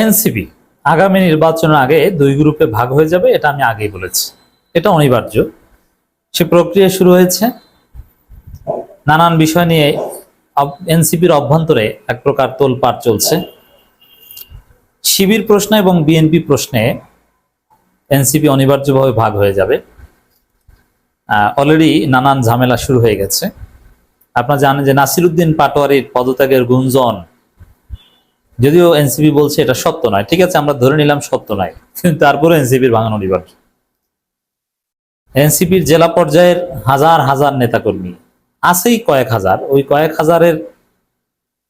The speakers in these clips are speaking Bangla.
এনসিপি আগামী নির্বাচনের আগে দুই গ্রুপে ভাগ হয়ে যাবে, এটা আমি আগেই বলেছি। এটা অনিবার্য। সে প্রক্রিয়া শুরু হয়েছে। নানান বিষয় নিয়ে এনসিপির অভ্যন্তরে এক প্রকার তোলপাড় চলছে। শিবির প্রশ্নে এবং বিএনপি প্রশ্নে এনসিপি অনিবার্যভাবে ভাগ হয়ে যাবে। অলরেডি নানান ঝামেলা শুরু হয়ে গেছে। আপনারা জানেন যে নাসিরুদ্দিন পাটোয়ারির পদত্যাগের গুঞ্জন যদিও এনসিপি বলছে এটা সত্য নয়। ঠিক আছে, আমরা ধরে নিলাম সত্য নয়। তারপরে এনসিপির ভাঙানো অনিবার্য এনসিপির জেলা পর্যায়ের হাজার হাজার নেতাকর্মী, আছেই কয়েক হাজার, ওই কয়েক হাজারের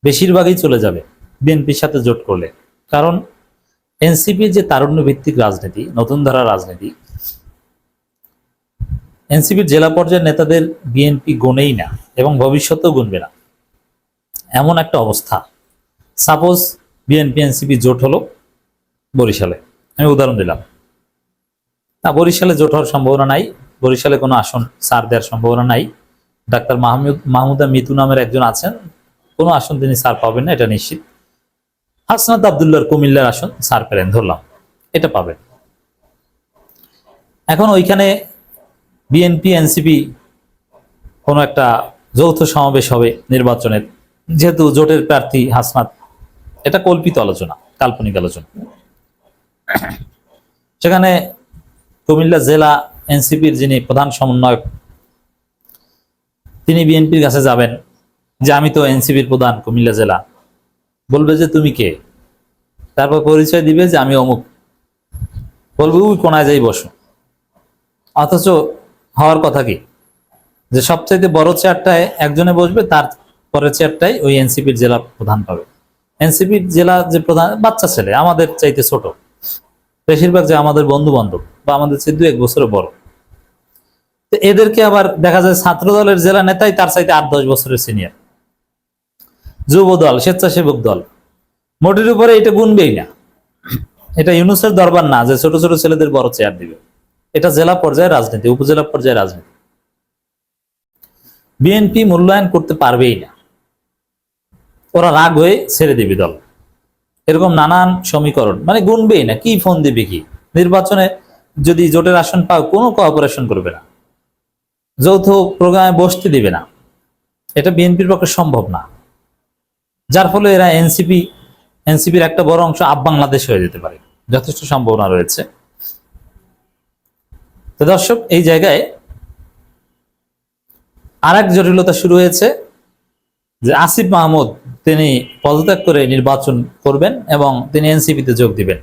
বেশিরভাগই চলে যাবে বিএনপির সাথে জোট করলে। কারণ এনসিপির যে তারুণ্য ভিত্তিক রাজনীতি, নতুন ধারা রাজনীতি, এনসিপির জেলা পর্যায়ের নেতাদের বিএনপি গুনেই না এবং ভবিষ্যতেও গুনবে না। এমন একটা অবস্থা। সাপোজ বিএনপি, এনসিপি জোট হলো বরিশালে। আমি উদাহরণ দিলাম। না, বরিশালে জোট হওয়ার সম্ভাবনা নাই। বরিশালে কোনো আসন সার দেওয়ার সম্ভাবনা নাই। ডাক্তার মাহমুদ, মাহমুদা মিতু নামের একজন আছেন। কোনো আসন তিনি সার পাবেন না, এটা নিশ্চিত। হাসনাত আবদুল্লাহর কুমিল্লার আসন সার পেলেন, ধরলাম। এটা পাবেন। এখন ওইখানে বিএনপি, এনসিপি কোনো একটা যৌথ সমাবেশ হবে নির্বাচনের। যেহেতু জোটের প্রার্থী হাসনাত এটা কল্পিত আলোচনা, কাল্পনিক আলোচনা। সেখানে কুমিল্লা জেলা এনসিপির যিনি প্রধান সমন্বয়ক, তিনি বিএনপির কাছে যাবেন যে আমি তো এনসিপির প্রধান কুমিল্লা জেলা। বলবে যে, তুমি কে? তারপর পরিচয় দিবে যে, আমি অমুক। বলবে, ওই কোনায় যাই বসো। অথচ হওয়ার কথা কি? যে সবচাইতে বড় চেয়ারটায় একজনে বসবে, তার পরের চেয়ারটাই ওই এনসিপির জেলা প্রধান পাবে। এনসিপির জেলা যে প্রধান, বাচ্চা ছেলে, আমাদের চাইতে ছোট। বেশিরভাগ যে আমাদের বন্ধু বান্ধব বা আমাদের চেয়ে দু এক বছরের বড়। তো এদেরকে আবার দেখা যায় ছাত্র দলের জেলা নেতাই তার চাইতে আট, দশ বছরের সিনিয়র। যুব দল, স্বেচ্ছাসেবক দল। মোটের উপরে এটা গুনবেই না। এটা ইউনুসের দরবার না যে ছোট ছোট ছেলেদের বড় চেয়ার দিবে। এটা জেলা পর্যায়ে রাজনীতি, উপজেলা পর্যায়ে রাজনীতি। বিএনপি মূল্যায়ন করতে পারবেই না। ওরা রাগ হয়ে ছেড়ে দিবে দল। এরকম নানান সমীকরণ। মানে গুনবেই না, কি ফোন দিবে কি? নির্বাচনে যদি জোটের আসন পাও, কোনো কোঅপারেশন করবে না। যৌথ প্রোগ্রামে বসতে দিবে না। এটা বিএনপির পক্ষে সম্ভব না। যার ফলে এরা এনসিপি, এনসিপির একটা বড় অংশ আপ বাংলাদেশ হয়ে যেতে পারে। যথেষ্ট সম্ভাবনা রয়েছে। তো দর্শক, এই জায়গায় আর এক জটিলতা শুরু হয়েছে। যে আসিফ মাহমুদ, তিনি পদত্যাগ করে নির্বাচন করবেন এবং তিনি এনসিপিতে যোগ দিবেন।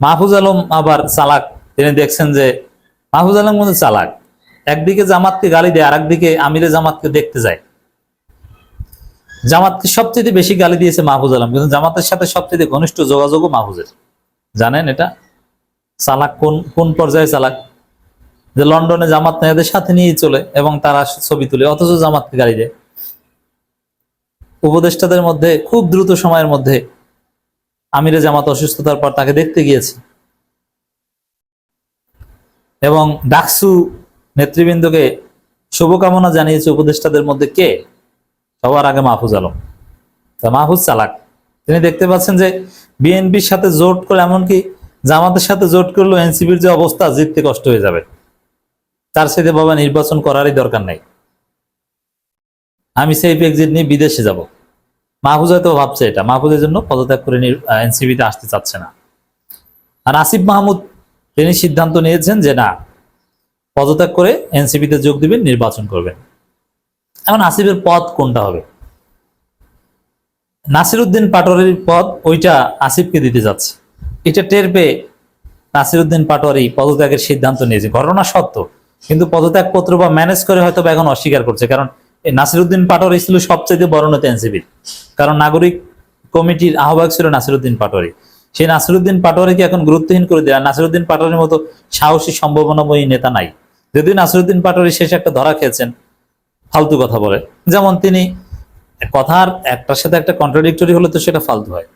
মাহফুজ আলম আবার চালাক। তিনি দেখছেন যে মাহফুজ আলম কিন্তু চালাক। একদিকে জামাতকে গালি দেয় আর একদিকে আমিরে জামাতকে দেখতে যায়। জামাতকে সবচেয়ে বেশি গালি দিয়েছে মাহফুজ আলম, কিন্তু জামাতের সাথে সবচেয়ে ঘনিষ্ঠ যোগাযোগও মাহফুজের। জানেন এটা? চালাক কোন কোন পর্যায়ে চালাক? যে লন্ডনে জামাত নেয়াদের সাথে নিয়ে চলে এবং তারা ছবি তুলে, অথচ জামাতকে গালি দেয়। উপদেষ্টাদের মধ্যে খুব দ্রুত সময়ের মধ্যে আমিরে জামাত অসুস্থতার পর তাকে দেখতে গিয়েছে। এবং ডাকসু নেতৃবৃন্দকে শুভকামনা জানিয়েছে উপদেষ্টাদের মধ্যে কে? সবার আগে মাহফুজ আলম। তা মাহফুজ চালাক। তিনি দেখতে পাচ্ছেন যে বিএনপির সাথে জোট করে, এমনকি জামাতের সাথে জোট করলেও এনসিপির যে অবস্থা, জিততে কষ্ট হয়ে যাবে। তার সাথে বাবা নির্বাচন করারই দরকার নাই। আমি সেই এক্সিট নিয়ে বিদেশে যাব। মাহফুজ হয়তো ভাবছে এটা। মাহফুজের জন্য পদত্যাগ করে এনসিপিতে আসতে চাচ্ছে না। আর আসিফ মাহমুদ, তিনি সিদ্ধান্ত নিয়েছেন যে না, পদত্যাগ করে এনসিপিতে যোগ দিবেন, নির্বাচন করবেন। এখন আসিফের পদ কোনটা হবে? নাসিরুদ্দিন পাটোয়ারির পদ, ওইটা আসিফকে দিতে যাচ্ছে। এটা টের পেয়ে নাসিরুদ্দিন পাটোয়ারি পদত্যাগের সিদ্ধান্ত নিয়েছে। ঘটনা সত্য, কিন্তু পদত্যাগ পত্র বা ম্যানেজ করে হয়তো এখন অস্বীকার করছে। কারণ নাসিরুদ্দিন পাটোয়ারি ছিল সবচেয়ে বড় নেতা এনসিপির। কারণ নাগরিক কমিটির আহ্বায়ক ছিল নাসিরুদ্দিন পাটোয়ারি সেই নাসিরুদ্দিন পাটোয়ারিকে এখন গুরুত্বহীন করে দেয় নাসিরুদ্দিন পাটোয়ারির মতো সাহসী, সম্ভাবনাময়ী নেতা নাই। যদিও নাসিরুদ্দিন পাটোয়ারি শেষে একটা ধরা খেয়েছেন, ফালতু কথা বলে। যেমন তিনি কথার একটার সাথে একটা কন্ট্রাডিক্টরি হলে তো সেটা ফালতু হয়।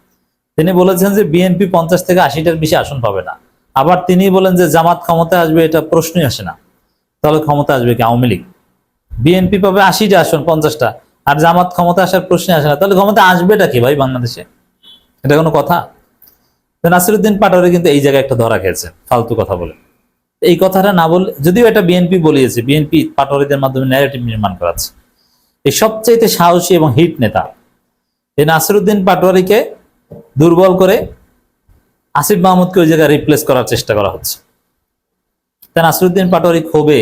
তিনি বলেছেন যে বিএনপি পঞ্চাশ থেকে আশিটার বেশি আসন পাবে না। আবার তিনি বলেন যে জামাত ক্ষমতায় আসবে এটা প্রশ্নই আসে না। তাহলে ক্ষমতা আসবে কি আওয়ামী লীগ? বিএনপি পাবে আশিটা আসন, পঞ্চাশটা। আর জামাত ক্ষমতা আসার প্রশ্নে আসে না। তাহলে ক্ষমতা আসবেটা কি ভাই বাংলাদেশে? এটা কোনো কথা? তো নাসিরুদ্দিন পাটোয়ারি কিন্তু এই জায়গায় একটা ধরা খেয়েছে, ফালতু কথা বলে। এই কথাটা না বলে, যদিও এটা বিএনপি বলিয়েছে, বিএনপি পাটোয়ারিদের মাধ্যমে ন্যারেটিভ নির্মাণ করাচ্ছে। এই সবচাইতে সাহসী এবং হিট নেতা। এই নাসিরুদ্দিন পাটোয়ারিকে দুর্বল করে আসিফ মাহমুদকে ওই জায়গায় রিপ্লেস করার চেষ্টা করা হচ্ছে। তাই নাসিরুদ্দিন পাটোয়ারি ক্ষোভে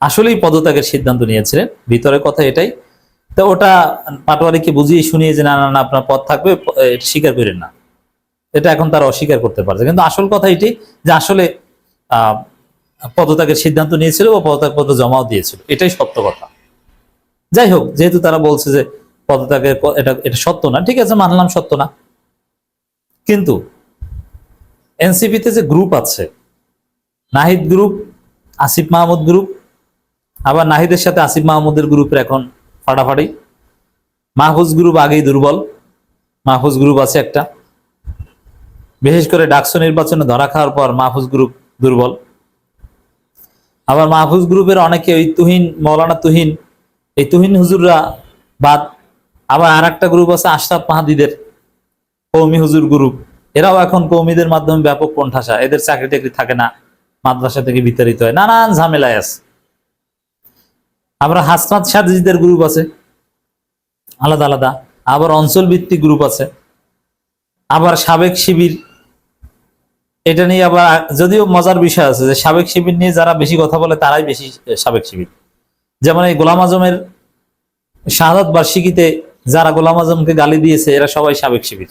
আসলেই পদত্যাগের সিদ্ধান্ত নিয়েছিলেন। ভিতরের কথা এটাই। তো ওটা পাটোয়ারিকে বুঝিয়ে শুনিয়ে যে, না না না, আপনার পদ থাকবে স্বীকার করেন না। এটা এখন তারা অস্বীকার করতে পারছে। কিন্তু আসল কথা এটি যে, আসলে পদত্যাগের সিদ্ধান্ত নিয়েছিল ও পদত্যাগ পত্র জমাও দিয়েছিল। এটাই সত্য কথা। যাই হোক, যেহেতু তারা বলছে যে, পদত্যাগের এটা এটা সত্য না, ঠিক আছে, মানলাম সত্য না। কিন্তু এনসিপিতে যে গ্রুপ আছে, নাহিদ গ্রুপ, আসিফ মাহমুদ গ্রুপ আবার নাহিদের সাথে আসিফ মাহমুদের গ্রুপের এখন ফাটাফাটি। মাহফুজ গ্রুপ আগেই দুর্বল। মাহফুজ গ্রুপ আছে একটা। বিশেষ করে ডাকসু নির্বাচনে ধরা খাওয়ার পর মাহফুজ গ্রুপ দুর্বল। আবার মাহফুজ গ্রুপের অনেকে ওই তুহিন, মৌলানা তুহিন, এই তুহিন হুজুররা বাদ। আবার আর একটা গ্রুপ আছে আশরাফ মাহাদিদের, কৌমি হুজুর গ্রুপ এরাও এখন কৌমিদের মাধ্যমে ব্যাপক কোণঠাসা। এদের চাকরি টাকরি থাকে না। মাদ্রাসা থেকে বিতাড়িত হয়। নানান ঝামেলায় আছে। আবার হাসনাত সাজিদের গ্রুপ আছে। আলাদা আলাদা। আবার অঞ্চল ভিত্তিক গ্রুপ আছে। আবার সাবেক শিবির। এটা নিয়ে আবার যদিও মজার বিষয় আছে যে সাবেক শিবির নিয়ে যারা বেশি কথা বলে তারাই বেশি সাবেক শিবির। যেমন এই গোলাম আজমের শাহাদত বার্ষিকীতে যারা গোলাম আজমকে গালি দিয়েছে, এরা সবাই সাবেক শিবির।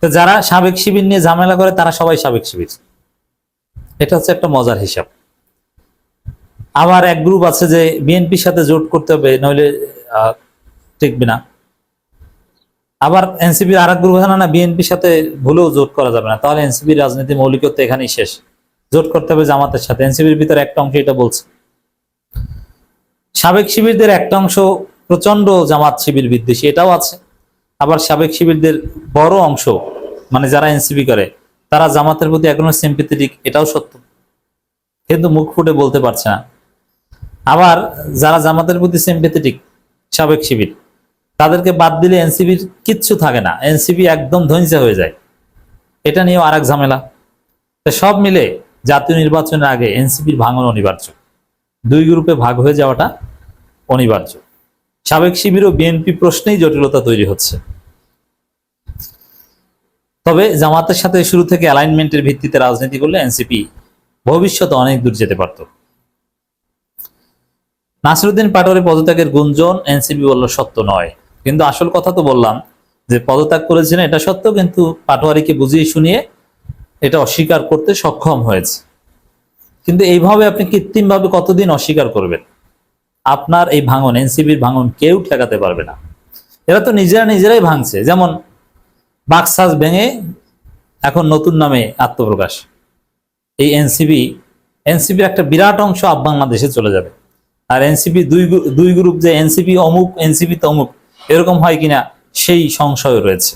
তো যারা সাবেক শিবির নিয়ে ঝামেলা করে তারা সবাই সাবেক শিবির। এটা হচ্ছে একটা মজার হিসাব। আবার এক গ্রুপ আছে যে বিএনপির সাথে জোট করতে হবে, নইলে টিকবে না। আবার এনসিপির আর এক গ্রুপ আছে, না বিএনপির সাথে ভুলেও জোট করা যাবে না। তাহলে এনসিপির রাজনীতি, মৌলিকত্ব এখানেই শেষ। জোট করতে হবে জামাতের সাথে। এনসিপির ভিতরে একটা অংশ এটা বলছে। সাবেক শিবিরদের একটা অংশ প্রচণ্ড জামাত শিবির বিদ্বেষী, এটাও আছে। আবার সাবেক শিবিরদের বড় অংশ মানে যারা এনসিপি করে, তারা জামাতের প্রতি এখনও সিম্পিথেটিক এটাও সত্য। কিন্তু মুখ ফুটে বলতে পারছে না। আবার যারা জামাতের প্রতি সিম্পেথেটিক সাবেক শিবির, তাদেরকে বাদ দিলে এনসিবির কিচ্ছু থাকে না। এনসিবি একদম ধ্বংসা হয়ে যায়। এটা নিয়েও আর এক ঝামেলা সব মিলে জাতীয় নির্বাচনের আগে এনসিপির ভাঙন অনিবার্য। দুই গ্রুপে ভাগ হয়ে যাওয়াটা অনিবার্য। সাবেক শিবির ও বিএনপি প্রশ্নেই জটিলতা তৈরি হচ্ছে। তবে জামাতের সাথে শুরু থেকে অ্যালাইনমেন্টের ভিত্তিতে রাজনীতি করলে এনসিপি ভবিষ্যতে অনেক দূর যেতে পারত। নাসিরুদ্দিন পাটোয়ারি পদত্যাগের গুঞ্জন এনসিপি বলল সত্য নয়। কিন্তু আসল কথা তো বললাম যে পদত্যাগ করেছিলেন এটা সত্য, কিন্তু পাটোয়ারিকে বুঝিয়ে শুনিয়ে এটা অস্বীকার করতে সক্ষম হয়েছে। কিন্তু এইভাবে আপনি কৃত্রিমভাবে কতদিন অস্বীকার করবেন? আপনার এই ভাঙন এনসিবির ভাঙন কেউ ঠেকাতে পারবে না। এরা তো নিজেরা নিজেরাই ভাঙছে। যেমন বাক্সাস ভেঙে এখন নতুন নামে আত্মপ্রকাশ। এই এনসিবি এনসিপি একটা বিরাট অংশ আপ বাংলাদেশে চলে যাবে। আর এনসিপি দুই দুই গ্রুপ যে এনসিপি অমুক, এনসিপি তমুক, এরকম হয় কিনা সেই সংশয় রয়েছে।